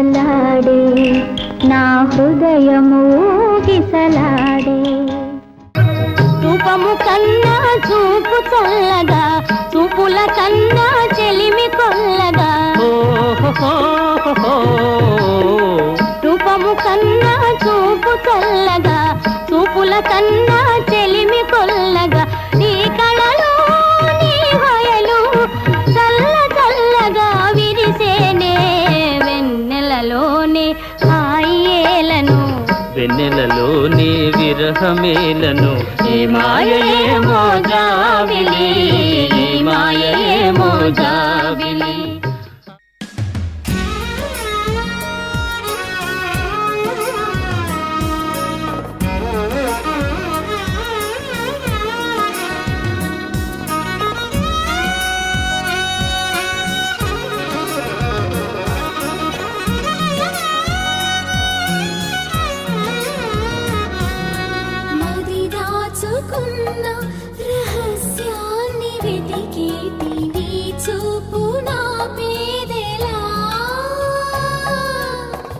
ఊగిసలాడే నా హృదయము ఊగిసలాడే. రూపము కన్నా చూపు చల్లగా చూపుల కన్నా చెలిమి కొల్లగా. రూపము కన్నా చూపు చల్లగా వెన్నెలలోని విరహమేలను ఈ మాయయేమో జాబిలి దాచుకున్న రహస్యాన్ని వెతికేటి నీ చూపు నా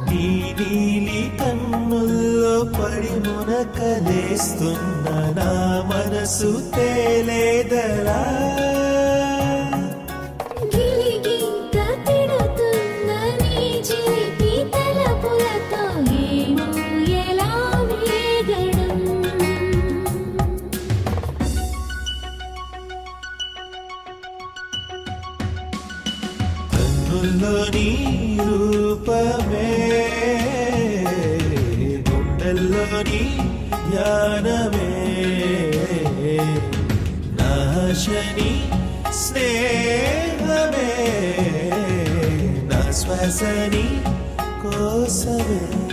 నీ నీలి కన్నుల్లో పడి మునకలేస్తున్న నా మనసు తేలేదలా? కన్నుల్లో నీ రూపమే గుండెల్లో నీ ధ్యానమే నాశని స్నేహమే. నా శ్వాసని కోసమే.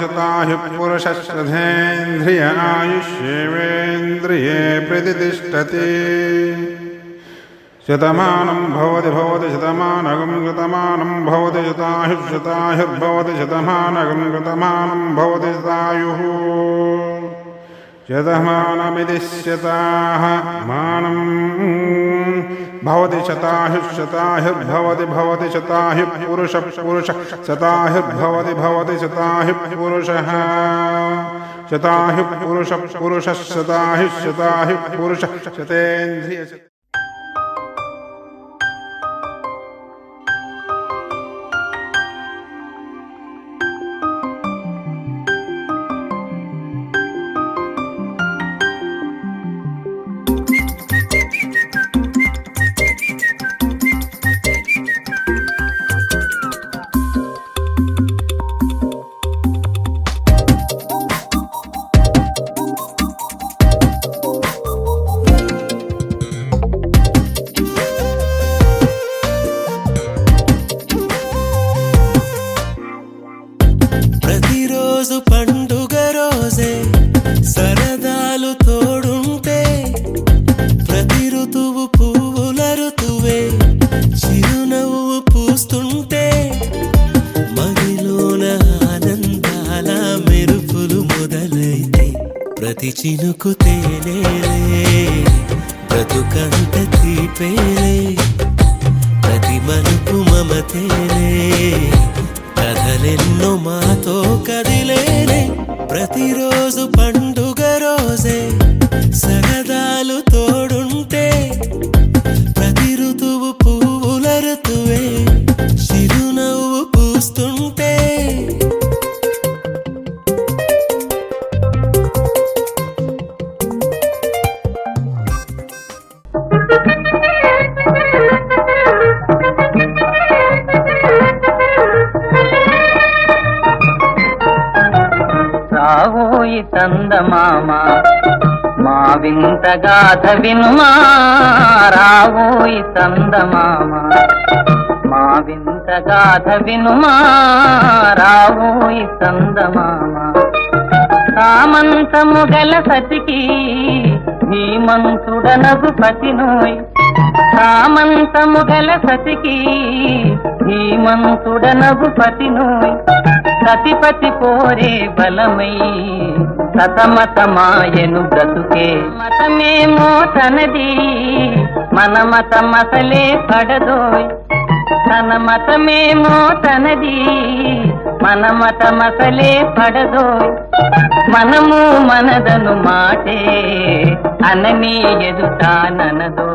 शता हि पुरुषश्रधेन्द्रिय आयुष्येवेन्द्रिये प्रतितिष्ठति। शतमानं भवति भवति शतमानगं शतमानं भवति शतायुः शतमानगं शतमानं भवति शतायुः शतमानमिति शताः मानम् भवति शताहिः शताहिर्भवति भवति शताहिः पुरुष पुरुषः शताहिर्भवति भवति शताहिः पुरुषः शताहिः पुरुषः पुरुषः शतेन्द्रिय ప్రతిరోజు పండుగ రోజే సరదాలు తోడుంటే ప్రతి ఋతువు పువ్వుల ఋతువే చిరునవ్వు పూస్తుంటే మదిలోన ఆనందాల మెరుపులు మొదలైతే ప్రతి చినుకు తేనేలే బ్రతుకంత తీపేలే ప్రతి మలుపు మమతేలే. కథలెన్నో మాతో కదిలేనే ప్రతిరోజు పండుగ రోజే సరదాలు రావోయి చందమామ మా వింత గాథ వినుమా రావోయి చందమామ. మా వింత గాథ వినుమా రావోయి చందమామ. సామంతము గల సతికి ధీమంతుడనగు పతినోయ్. సామంతము గల సతికి ధీమంతుడనగు పతినోయ్. సతిపతి పోరే బలమై సతమతమాయను బ్రతుకే. మతమేమో తనది మన మతమసలే పడదోయ్. తన మతమేమో తనది మన మతమసలే పడదోయ్. మనము మనదను మాటే అనని ఎదుటాననదో